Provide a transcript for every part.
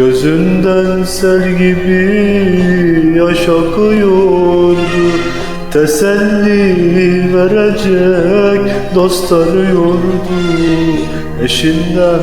Gözünden sel gibi yaş akıyordu Teselli verecek dost arıyordu Eşinden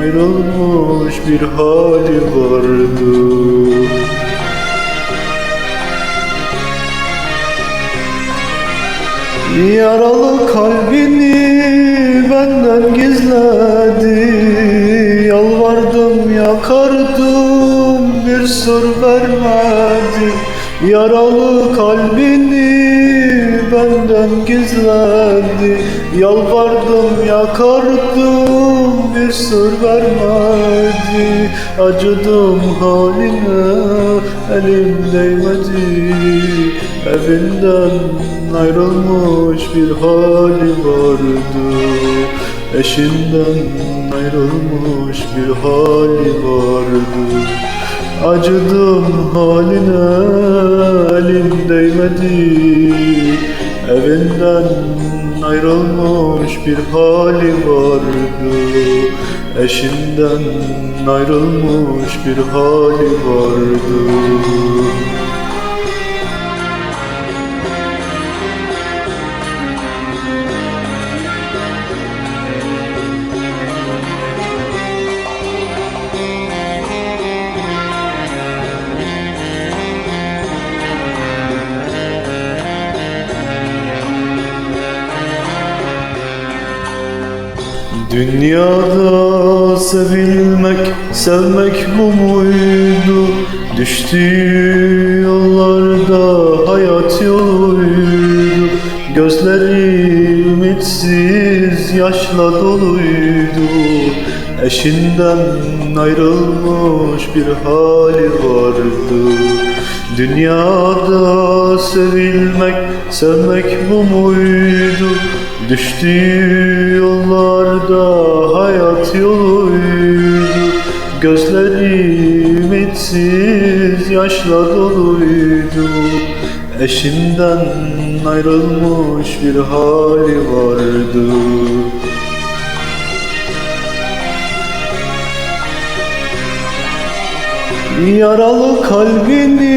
ayrılmış bir hali vardı. Yaralı kalbini vermedi. Yaralı kalbini benden gizledi Yalvardım yakardım bir sır vermedi. Acıdım haline elim değmedi. Evinden ayrılmış bir hali vardı Eşinden ayrılmış bir hali vardı. Acıdım haline elim değmedi. Evinden ayrılmış bir hali vardı. Eşinden ayrılmış bir hali vardı Dünyada sevilmek, sevmek bu muydu? Düştüğü yollarda hayat yoluydu Gözleri ümitsiz yaşla doluydu Eşinden ayrılmış bir hali vardı Dünyada sevilmek, sevmek bu muydu? Düştüğü yollarda hayat yoluydu. Gözleri ümitsiz yaşla doluydu. Eşinden ayrılmış bir hali vardı Yaralı kalbini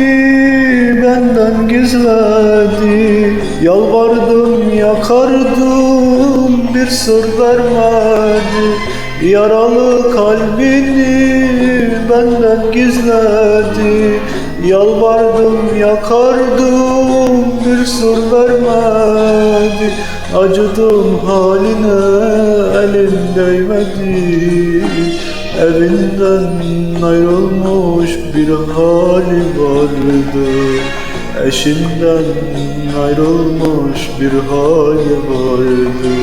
benden gizledi. Yalvardım yakardım bir sır vermedi. Yaralı kalbini benden gizledi. Yalvardım yakardım bir sır vermedi. Acıdım haline elim değmedi Evinden ayrılmış bir hali vardı Eşinden ayrılmış bir hali vardı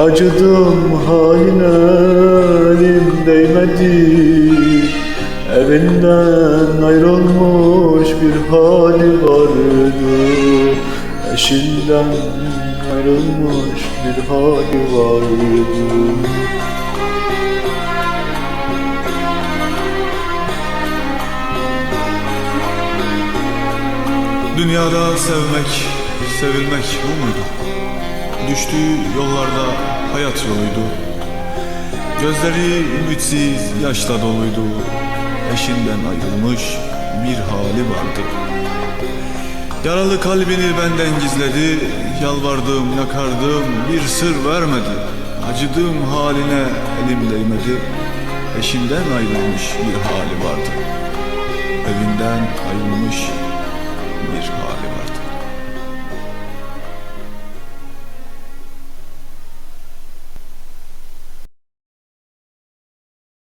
Acıdım haline elim değmedi. Evinden ayrılmış bir hali vardı Eşinden ayrılmış bir hali vardı Dünyada sevmek, sevilmek bu muydu? Düştüğü yollarda hayat yoluydu. Gözleri ümitsiz, yaşla doluydu. Eşinden ayrılmış bir hali vardı. Yaralı kalbini benden gizledi. Yalvardım, yakardım, bir sır vermedi. Acıdığım haline elim değmedi. Eşinden ayrılmış bir hali vardı. Evinden ayrılmış.